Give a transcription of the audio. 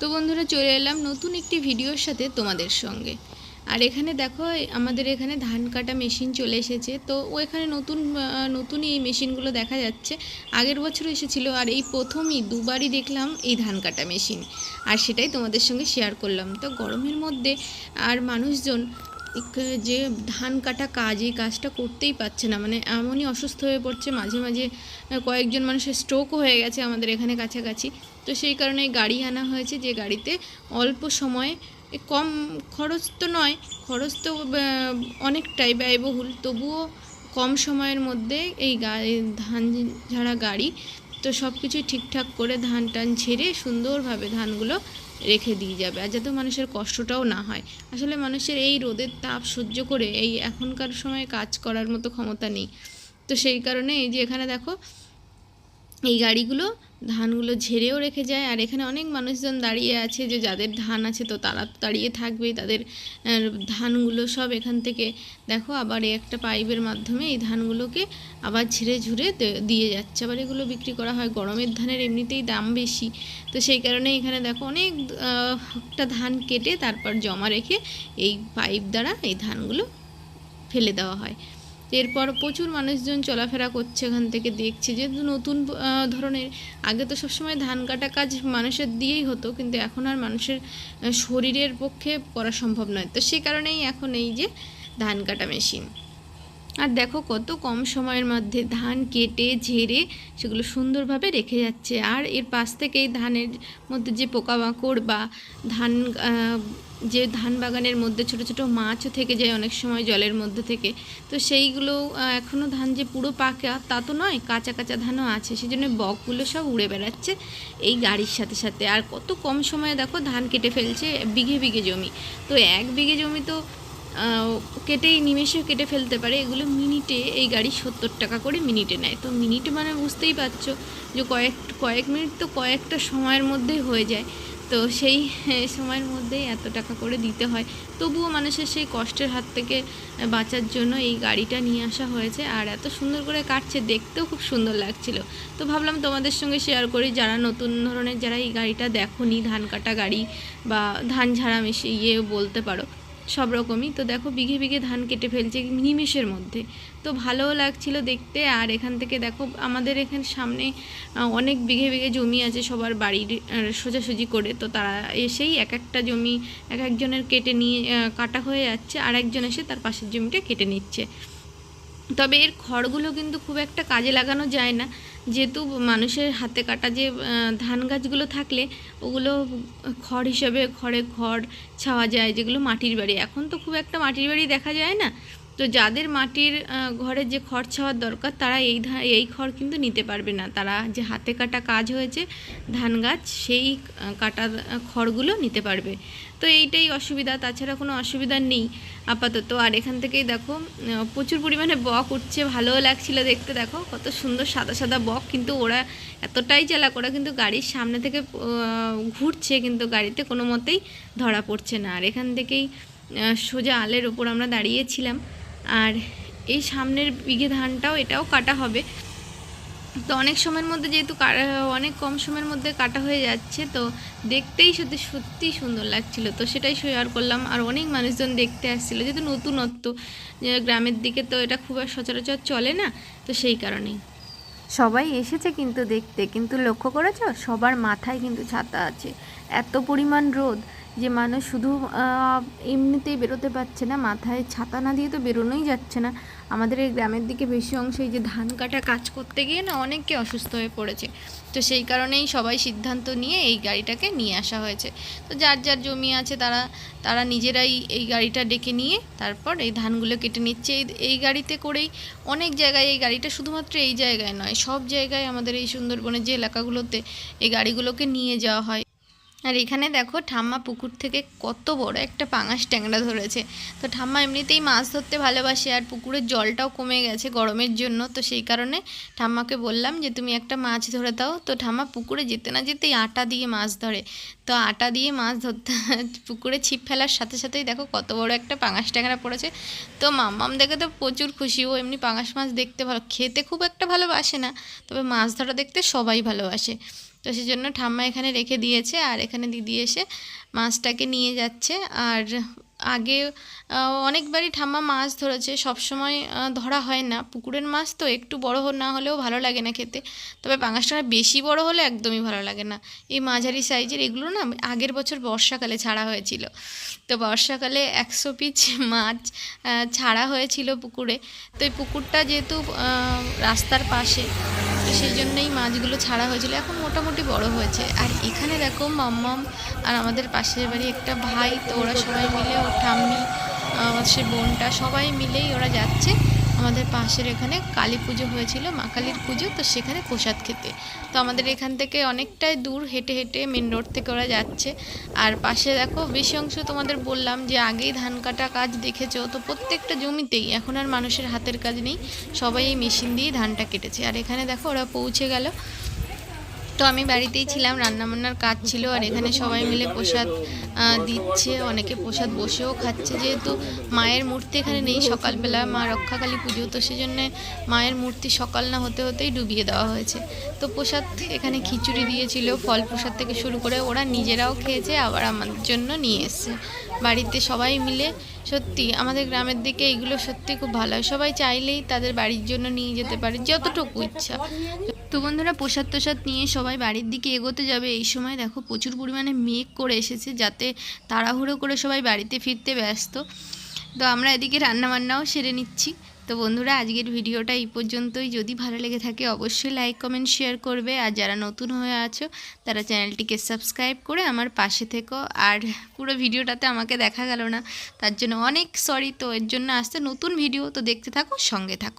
তো বন্ধুরা চলে এলাম নতুন একটি ভিডিওর সাথে তোমাদের সঙ্গে। আর এখানে দেখো, আমাদের এখানে ধান কাটা মেশিন চলে এসেছে। তো ও এখানে নতুন নতুনই এই মেশিনগুলো দেখা যাচ্ছে। আগের বছর এসেছিল আর এই প্রথমই দুবারই দেখলাম এই ধান কাটা মেশিন। আর সেটাই তোমাদের সঙ্গে শেয়ার করলাম। তো গরমের মধ্যে আর মানুষজন যে ধান কাটা কাজ, এই কাজটা করতেই পারছে না। মানে এমনই অসুস্থ হয়ে পড়ছে, মাঝে মাঝে কয়েকজন মানুষের স্ট্রোকও হয়ে গেছে আমাদের এখানে কাছাকাছি। তো সেই কারণে গাড়ি আনা হয়েছে যে গাড়িতে অল্প সময়ে কম খরচ তো নয়, খরচ তো অনেকটাই ব্যয়বহুল। তবুও কম সময়ের মধ্যে এই ধান ঝাড়া গাড়ি, তো সব কিছুই ঠিকঠাক করে ধান টান ঝেড়ে সুন্দরভাবে ধানগুলো রেখে দিয়ে যাবে আর যাতে মানুষের কষ্টটাও না হয়। আসলে মানুষের এই রোদের তাপ সহ্য করে এই এখনকার সময়ে কাজ করার মতো ক্ষমতা নেই। তো সেই কারণে এই যে এখানে দেখো, এই গাড়িগুলো ধানগুলো ঝেড়েও রেখে যায়। আর এখানে অনেক মানুষজন দাঁড়িয়ে আছে যে যাদের ধান আছে তো তারা তো দাঁড়িয়ে থাকবেই তাদের ধানগুলো সব এখান থেকে দেখো আবার এই একটা পাইপের মাধ্যমে এই ধানগুলোকে আবার ঝেড়ে ঝুড়ে দিয়ে যাচ্ছে। আবার এগুলো বিক্রি করা হয়। গরমের ধানের এমনিতেই দাম বেশি। তো সেই কারণে এখানে দেখো অনেক একটা ধান কেটে তারপর জমা রেখে এই পাইপ দ্বারা এই ধানগুলো ফেলে দেওয়া হয়। এরপর প্রচুর মানুষজন চলাফেরা করছে এখান থেকে, দেখছে যেহেতু নতুন ধরনের, আগে তো সবসময় ধান কাটা কাজ মানুষের দিয়েই হতো, কিন্তু এখন আর মানুষের শরীরের পক্ষে করা সম্ভব নয়। তো সেই কারণেই এখন এই যে ধান কাটা মেশিন। আর দেখো কত কম সময়ের মধ্যে ধান কেটে, ঝেড়ে সেগুলো সুন্দরভাবে রেখে যাচ্ছে। আর এর পাশ থেকেই ধানের মধ্যে যে পোকামাকড় বা ধান যে ধান বাগানের মধ্যে ছোট ছোট মাছও থেকে যায় অনেক সময় জলের মধ্যে থেকে। তো সেইগুলো এখনও ধান যে পুরো পাকা, তা তো নয়, কাঁচা কাঁচা ধানও আছে। সেই জন্য বকগুলো সব উড়ে বেড়াচ্ছে এই গাড়ির সাথে সাথে। আর কত কম সময়ে দেখো ধান কেটে ফেলছে বিঘে বিঘে জমি। তো এক বিঘে জমি তো কেটেই নিমেষে কেটে ফেলতে পারে। এগুলো মিনিটে এই গাড়ি সত্তর টাকা করে মিনিটে নেয়। তো মিনিট মানে বুঝতেই পারছ যে কয়েক কয়েক মিনিট তো কয়েকটা সময়ের মধ্যেই হয়ে যায়। তো সেই সময়ের মধ্যেই এত টাকা করে দিতে হয়। তবুও মানুষের সেই কষ্টের হাত থেকে বাঁচার জন্য এই গাড়িটা নিয়ে আসা হয়েছে। আর এত সুন্দর করে কাটছে, দেখতেও খুব সুন্দর লাগছিল। তো ভাবলাম তোমাদের সঙ্গে শেয়ার করি, যারা নতুন ধরনের, যারা এই গাড়িটা দেখোনি, ধান কাটা গাড়ি বা ধান ঝাড়া মেশে ইয়ে বলতে পারো। সব রকমই। তো দেখো, বিঘে বিঘে ধান কেটে ফেলছে নিমেষের মধ্যে। তো ভালোও লাগছিল দেখতে। আর এখান থেকে দেখো, আমাদের এখানে সামনে অনেক বিঘে বিঘে জমি আছে সবার বাড়ির সোজাসুজি করে। তো তারা এসেই এক একটা জমি এক একজনের কেটে নিয়ে কাটা হয়ে যাচ্ছে। আর একজন এসে তার পাশের জমিটা কেটে নিচ্ছে। তবে এর খড়গুলো কিন্তু খুব একটা কাজে লাগানো যায় না। যেহেতু মানুষের হাতে কাটা যে ধান গাছগুলো থাকলে ওগুলো খড় হিসাবে, খড়ে খড় ছাওয়া যায়, যেগুলো মাটির বাড়ি। এখন তো খুব একটা মাটির বাড়ি দেখা যায় না। তো যাদের মাটির ঘরে যে খড় ছাওয়ার দরকার, তারা এই এই খড় কিন্তু নিতে পারবে না। তারা যে হাতে কাটা কাজ হয়েছে, ধান গাছ, সেই কাটা খড়গুলো নিতে পারবে। তো এইটাই অসুবিধা, তাছাড়া কোনো অসুবিধা নেই আপাতত। আর এখান থেকেই দেখো প্রচুর পরিমাণে বক উঠছে, ভালোও লাগছিল দেখতে। দেখো, কত সুন্দর সাদা সাদা বক, কিন্তু ওরা এতটাই চালাক ওরা কিন্তু গাড়ির সামনে থেকে ঘুরছে, কিন্তু গাড়িতে কোনো মতেই ধরা পড়ছে না। আর এখান থেকেই সোজা আলের ওপর আমরা দাঁড়িয়েছিলাম। আর এই সামনের বিঘে ধানটাও এটাও কাটা হবে। তো অনেক সময়ের মধ্যে যেহেতু অনেক কম সময়ের মধ্যে কাটা হয়ে যাচ্ছে, তো দেখতেই সত্যি, সত্যিই সুন্দর লাগছিল। তো সেটাই শেয়ার করলাম। আর অনেক মানুষজন দেখতে আসছিল, যেহেতু নতুনত্ব গ্রামের দিকে তো এটা খুব আর সচরাচর চলে না, তো সেই কারণেই। সবাই এসেছে কিন্তু দেখতে, কিন্তু লক্ষ্য করেছ? সবার মাথায় কিন্তু ছাতা আছে। এত পরিমাণ রোদ যে মানুষ শুধু এমনিতেই বেরোতে পারছে না, মাথায় ছাতা না দিয়ে তো বেরোনোই যাচ্ছে না। আমাদের এই গ্রামের দিকে বেশি অংশ এই যে ধান কাটা কাজ করতে গিয়ে না অনেককে অসুস্থ হয়ে পড়েছে। তো সেই কারণেই সবাই সিদ্ধান্ত নিয়ে এই গাড়িটাকে নিয়ে আসা হয়েছে। তো যার যার জমি আছে তারা তারা নিজেরাই এই গাড়িটা ডেকে নিয়ে তারপর এই ধানগুলো কেটে নিচ্ছে। এই এই গাড়িতে করেই অনেক জায়গায় এই গাড়িটা শুধুমাত্র এই জায়গায় নয়, সব জায়গায় আমাদের এই সুন্দরবনের যে এলাকাগুলোতে এই গাড়িগুলোকে নিয়ে যাওয়া হয়। আর এখানে দেখো ঠাম্মা পুকুর থেকে কত বড় একটা পাঙাশ ট্যাংরা ধরেছে। তো ঠাম্মা এমনিতেই মাছ ধরতে ভালোবাসে আর পুকুরের জলটাও কমে গেছে গরমের জন্য। তো সেই কারণে ঠাম্মাকে বললাম যে, তুমি একটা মাছ ধরে দাও। তো ঠাম্মা পুকুরে যেতে না যেতেই আটা দিয়ে মাছ ধরে। তো আটা দিয়ে মাছ ধরতে পুকুরে ছিপ ফেলার সাথে সাথেই দেখো কত বড় একটা পাঙাশ ট্যাংরা পড়েছে। তো মাম্মাম দেখে তো প্রচুর খুশি। ও এমনি পাঙাশ মাছ দেখতে ভালো, খেতে খুব একটা ভালোবাসে না। তবে মাছ ধরা দেখতে সবাই ভালোবাসে। তো তো সেজন্য ঠাম্মা এখানে রেখে দিয়েছে আর এখানে দিদি এসে মাছটাকে নিয়ে যাচ্ছে। আর আগে অনেকবারই ঠাম্মা মাছ ধরেছে, সবসময় ধরা হয় না। পুকুরের মাছ তো একটু বড় না হলেও ভালো লাগে না খেতে। তবে পাঙাশটা বেশি বড় হলে একদমই ভালো লাগে না। এই মাঝারি সাইজের এগুলো না আগের বছর বর্ষাকালে ছাড়া হয়েছিল। তো বর্ষাকালে একশো পিস মাছ ছাড়া হয়েছিল পুকুরে। তো এই পুকুরটা যেহেতু রাস্তার পাশে তো সেই জন্যই মাছগুলো ছাড়া হয়েছিল। এখন মোটামুটি বড় হয়েছে। আর এখানে দেখো মাম্মাম আর আমাদের পাশের বাড়ি একটা ভাই, তো ওরা সবাই মিলে, ওর ঠাম্মি আমার সে বোনটা সবাই মিলেই ওরা যাচ্ছে। আমাদের পাশের এখানে কালী পুজো হয়েছিল, মা কালীর পুজো, তো সেখানে প্রসাদ খেতে। তো আমাদের এখান থেকে অনেকটাই দূর হেঁটে হেঁটে মেন রোড থেকে ওরা যাচ্ছে। আর পাশে দেখো বেশি অংশ তোমাদের বললাম যে আগেই ধান কাটা কাজ দেখেছ, তো প্রত্যেকটা জমিতেই এখন আর মানুষের হাতের কাজ নেই, সবাই এই মেশিন দিয়ে ধানটা কেটেছে। আর এখানে দেখো ওরা পৌঁছে গেল। তো আমি বাড়িতেই ছিলাম, রান্নাবান্নার কাজ ছিল আর এখানে সবাই মিলে প্রসাদ দিচ্ছে, অনেকে প্রসাদ বসেও খাচ্ছে যেহেতু মায়ের মূর্তি এখানে নেই, সকালবেলা মা রক্ষাকালী পুজো, তো সেজন্য মায়ের মূর্তি সকাল না হতে হতেই ডুবিয়ে দেওয়া হয়েছে। তো প্রসাদ এখানে খিচুড়ি দিয়েছিল, ফল প্রসাদ থেকে শুরু করে ওরা নিজেরাও খেয়েছে, আবার আমাদের জন্য নিয়ে এসছে। বাড়িতে সবাই মিলে সত্যি আমাদের গ্রামের দিকে এগুলো সত্যি খুব ভালো হয়। সবাই চাইলেই তাদের বাড়ির জন্য নিয়ে যেতে পারে, যতটুকু ইচ্ছা। তো বন্ধুরা প্রসাদ তোসাদ নিয়ে সবাই বাড়ির দিকে এগোতে যাবে। এই সময় দেখো প্রচুর পরিমাণে মেঘ করে এসেছে যাতে তাড়াহুড়ো করে সবাই বাড়িতে ফিরতে ব্যস্ত। তো আমরা এদিকে রান্নাবান্নাও সেরে নিচ্ছি। তো বন্ধুরা আজকের ভিডিওটা এই পর্যন্তই। যদি ভালো লেগে থাকে অবশ্যই লাইক, কমেন্ট, শেয়ার করবে। আর যারা নতুন হয়ে আছো, তারা চ্যানেলটিকে সাবস্ক্রাইব করে আমার পাশে থেকো। আর পুরো ভিডিওটাতে আমাকে দেখা গেল না, তার জন্য অনেক সরি। তো এর জন্য আসতে নতুন ভিডিও তো দেখতে থাকো, সঙ্গে থাকো।